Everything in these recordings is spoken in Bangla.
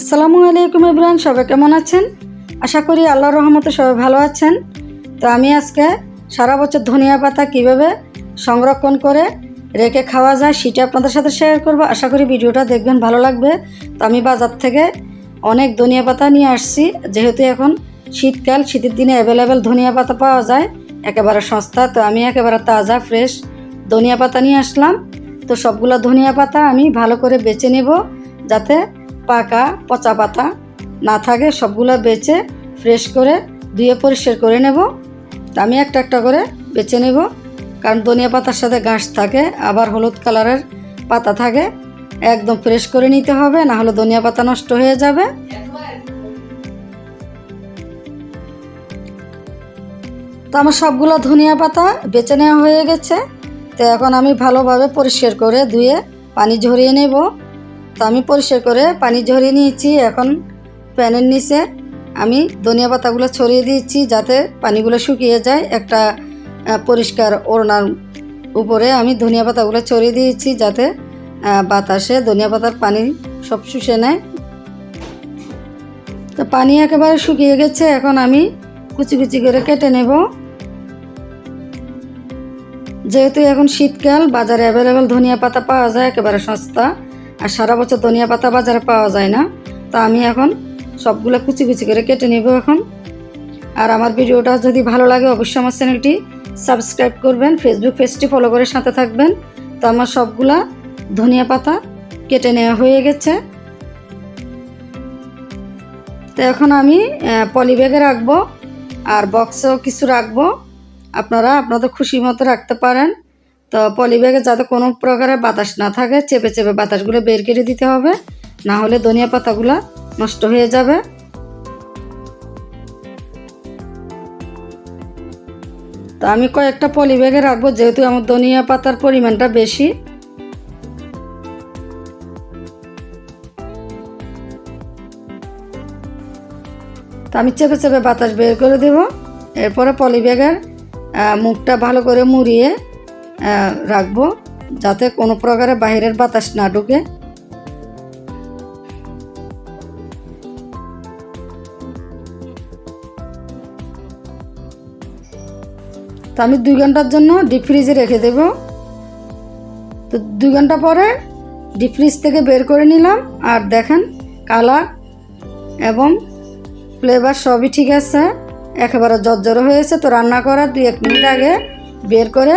আসসালামু আলাইকুম ইব্রান, সবাই কেমন আছেন? আশা করি আল্লাহর রহমতে সবাই ভালো আছেন। তো আমি আজকে সারা বছর ধনিয়া পাতা কীভাবে সংরক্ষণ করে রেখে খাওয়া যায় সেটা আপনাদের সাথে শেয়ার করব। আশা করি ভিডিওটা দেখবেন, ভালো লাগবে। তো আমি বাজার থেকে অনেক ধনিয়া পাতা নিয়ে আসছি। যেহেতু এখন শীতকাল, শীতের দিনে অ্যাভেলেবেল ধনিয়া পাতা পাওয়া যায়, একেবারে সস্তা। তো আমি একেবারে তাজা ফ্রেশ ধনিয়া পাতা নিয়ে আসলাম। তো সবগুলো ধনিয়া পাতা আমি ভালো করে বেছে নেব, যাতে পাকা পচা পাতা না থাকে, সবগুলো বেছে ফ্রেশ করে ধুয়ে পরিষ্কার করে নেব। আমি একটা একটা করে বেছে নেব। কারণ ধনিয়া পাতার সাথে ঘাস থাকে, আবার হলুদ কালারের পাতা থাকে। একদম ফ্রেশ করে নিতে হবে, না হলে ধনিয়া পাতা নষ্ট হয়ে যাবে। তো আমার সবগুলো ধনিয়া পাতা বেছে নেওয়া হয়ে গেছে। তো এখন আমি ভালোভাবে পরিষ্কার করে ধুয়ে পানি ঝরিয়ে নেব। তো আমি পরিষ্কার করে পানি ঝরিয়ে নিয়েছি, এখন প্যানের নিচে আমি ধনিয়া পাতাগুলো ছড়িয়ে দিয়েছি যাতে পানিগুলো শুকিয়ে যায়। একটা পরিষ্কার ওড়নার উপরে আমি ধনিয়া পাতাগুলো ছড়িয়ে দিয়েছি যাতে বাতাসে ধনিয়া পাতার পানি সব শুষে নেয়। তো পানি একেবারে শুকিয়ে গেছে, এখন আমি কুচি কুচি করে কেটে নেব। যেহেতু এখন শীতকাল, বাজারে অ্যাভেলেবেল ধনিয়া পাতা পাওয়া যায়, একেবারে সস্তা। আর সারা বছর ধনিয়া পাতা বাজারে পাওয়া যায় না। তা আমি এখন সবগুলো কুচি কুচি করে কেটে নেব এখন। আর আমার ভিডিওটা যদি ভালো লাগে অবশ্যই আমার চ্যানেলটি সাবস্ক্রাইব করবেন ফেসবুক পেজটি ফলো করে সাথে থাকবেন। তো আমার সবগুলা ধনিয়া পাতা কেটে নেওয়া হয়ে গেছে। তো এখন আমি পলি ব্যাগে রাখব। আর বক্সেও কিছু রাখব। আপনারা আপনাদের খুশি মতো রাখতে পারেন। তো পলি ব্যাগে যাতে কোনো প্রকারের বাতাস না থাকে, চেপে চেপে বাতাসগুলো বের করে দিতে হবে। না হলে ধনিয়া পাতাগুলো নষ্ট হয়ে যাবে। তো আমি কয়েকটা পলি ব্যাগে রাখব, যেহেতু আমার ধনিয়া পাতার পরিমাণটা বেশি। তো আমি চেপে চেপে বাতাস বের করে দেব। এরপরে পলি ব্যাগের মুখটা ভালো করে মুড়িয়ে রাখব যাতে কোনো প্রকারে বাইরের বাতাস না ঢুকে। তো আমি দুই ঘণ্টার জন্য ডিপ ফ্রিজে রেখে দেব। তো দুই ঘণ্টা পরে ডিপ ফ্রিজ থেকে বের করে নিলাম। আর দেখেন কালার এবং ফ্লেভার সবই ঠিক আছে। একেবারে জর্জর হয়েছে। তো রান্না করার দুই এক মিনিট আগে বের করে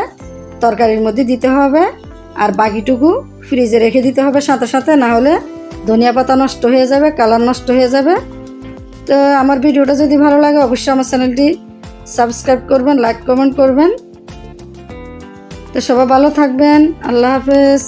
তরকারির মধ্যে দিতে হবে আর বাকিটুকু ফ্রিজে রেখে দিতে হবে সাথে সাথে, না হলে ধনিয়া পাতা নষ্ট হয়ে যাবে, কালার নষ্ট হয়ে যাবে। তো আমার ভিডিওটা যদি ভালো লাগে, অবশ্যই আমার চ্যানেলটি সাবস্ক্রাইব করবেন, লাইক কমেন্ট করবেন। তো সবাই ভালো থাকবেন, আল্লাহ হাফেজ।